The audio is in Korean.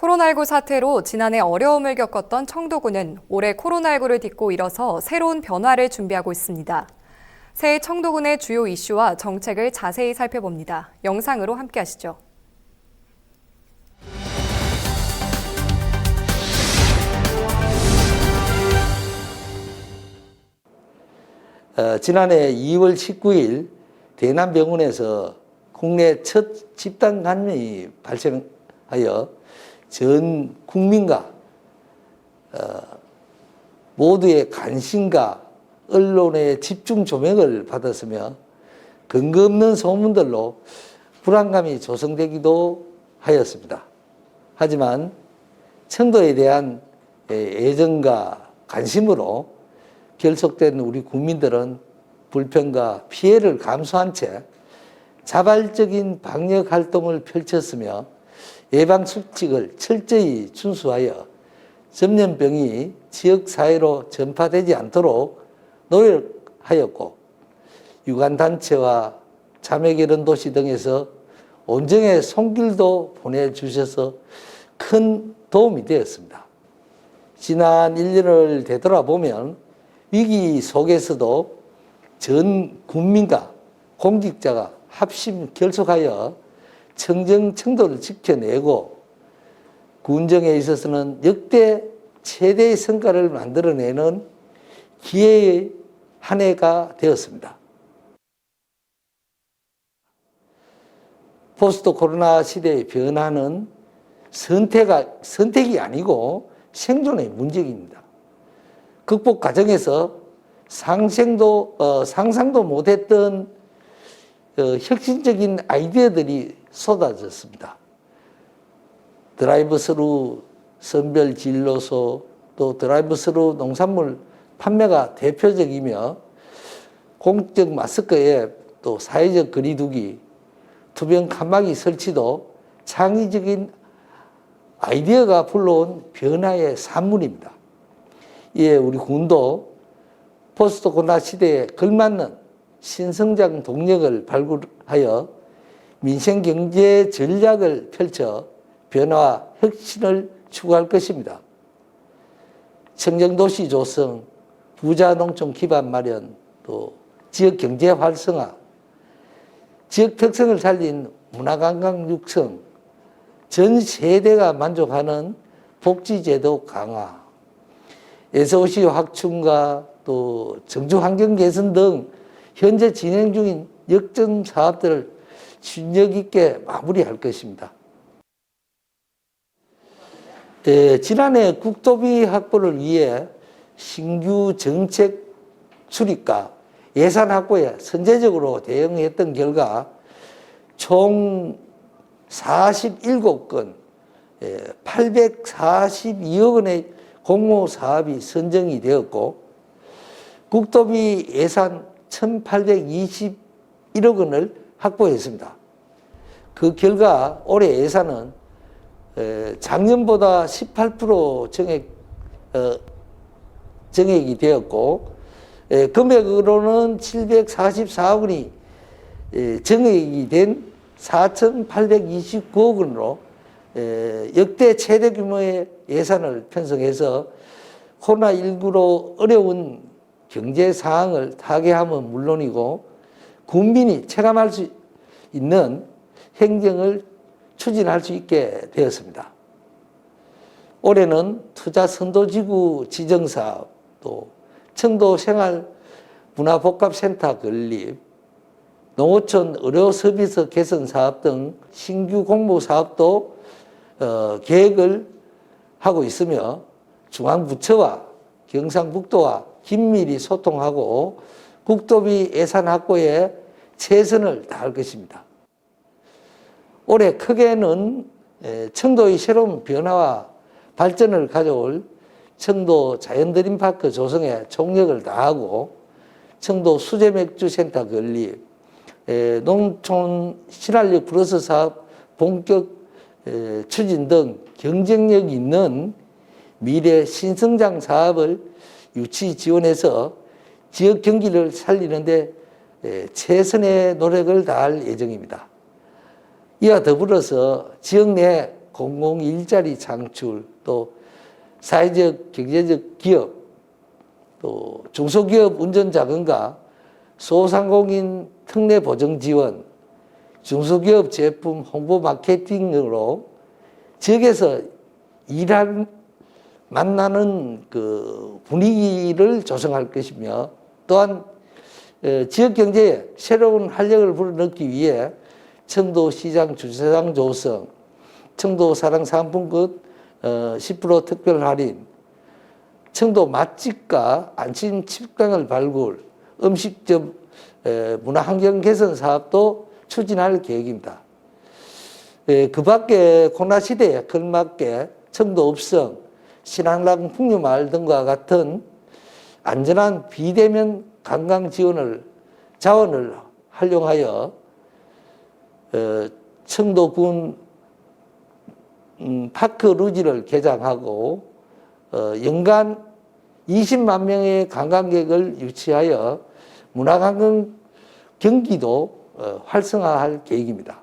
코로나19 사태로 지난해 어려움을 겪었던 청도군은 올해 코로나19를 딛고 일어서 새로운 변화를 준비하고 있습니다. 새해 청도군의 주요 이슈와 정책을 자세히 살펴봅니다. 영상으로 함께 하시죠. 어, 지난해 2월 19일 대남병원에서 국내 첫 집단 감염이 발생하여 전 국민과 어, 모두의 관심과 언론의 집중 조명을 받았으며 근거 없는 소문들로 불안감이 조성되기도 하였습니다. 하지만 청도에 대한 애정과 관심으로 결속된 우리 국민들은 불평과 피해를 감수한 채 자발적인 방역 활동을 펼쳤으며 예방 수칙을 철저히 준수하여 전염병이 지역 사회로 전파되지 않도록 노력하였고 유관 단체와 자매결혼 도시 등에서 온정의 손길도 보내주셔서 큰 도움이 되었습니다. 지난 1년을 되돌아보면 위기 속에서도 전 국민과 공직자가 합심 결속하여 청정 청도를 지켜내고 군정에 있어서는 역대 최대의 성과를 만들어내는 기회의 한 해가 되었습니다. 포스트 코로나 시대의 변화는 선택가, 선택이 아니고 생존의 문제입니다. 극복 과정에서 상생도, 어, 상상도 못했던 어, 혁신적인 아이디어들이 쏟아졌습니다. 드라이브스루 선별 진로소 또 드라이브스루 농산물 판매가 대표적이며 공적 마스크에 또 사회적 거리두기, 투명 칸막이 설치도 창의적인 아이디어가 불러온 변화의 산물입니다. 이에 우리 군도 포스트 코로나 시대에 걸맞는 신성장 동력을 발굴하여 민생 경제 전략을 펼쳐 변화 혁신을 추구할 것입니다. 청정도시 조성, 부자 농촌 기반 마련, 또 지역 경제 활성화, 지역 특성을 살린 문화관광 육성, 전 세대가 만족하는 복지제도 강화, 예서시 확충과 또 정주 환경 개선 등 현재 진행 중인 역점 사업들을 신력 있게 마무리할 것입니다. 예, 지난해 국토비 확보를 위해 신규 정책 수립과 예산 확보에 선제적으로 대응했던 결과 총 47건, 842억 원의 공모 사업이 선정이 되었고 국토비 예산 1,821억 원을 확보했습니다. 그 결과 올해 예산은 작년보다 18% 정액 어, 정액이 되었고 금액으로는 744억 원이 정액이 된 4,829억 원으로 역대 최대 규모의 예산을 편성해서 코로나19로 어려운 경제 상황을 타개함은 물론이고 국민이 체감할 수 있는 행정을 추진할 수 있게 되었습니다. 올해는 투자 선도지구 지정사업, 또 청도 생활 문화복합센터 건립, 농어촌 의료 서비스 개선 사업 등 신규 공모 사업도 어, 계획을 하고 있으며 중앙부처와 경상북도와 긴밀히 소통하고 국도비 예산 확보에 최선을 다할 것입니다. 올해 크게는 청도의 새로운 변화와 발전을 가져올 청도 자연드림파크 조성에 총력을 다하고 청도 수제맥주센터 건립, 농촌 신활력 플러스 사업 본격 추진 등 경쟁력 있는 미래 신성장 사업을 유치 지원해서 지역 경기를 살리는데 최선의 노력을 다할 예정입니다. 이와 더불어서 지역 내 공공 일자리 창출, 또 사회적 경제적 기업, 또 중소기업 운전 자금과 소상공인 특례 보정 지원, 중소기업 제품 홍보 마케팅 으로 지역에서 일할 만나는 그 분위기를 조성할 것이며 또한 어, 지역 경제에 새로운 활력을 불어넣기 위해 청도 시장 주차장 조성, 청도 사랑 상품권 어, 10% 특별 할인, 청도 맛집과 안심 식당을 발굴, 음식점 에, 문화 환경 개선 사업도 추진할 계획입니다. 에, 그 밖에 코로나 시대에 걸맞게 청도 읍성, 신안랑 풍류마을 등과 같은 안전한 비대면 관광 지원을 자원을 활용하여 어, 청도군 음, 파크 루지를 개장하고 어, 연간 20만 명의 관광객을 유치하여 문화관광 경기도 어, 활성화할 계획입니다.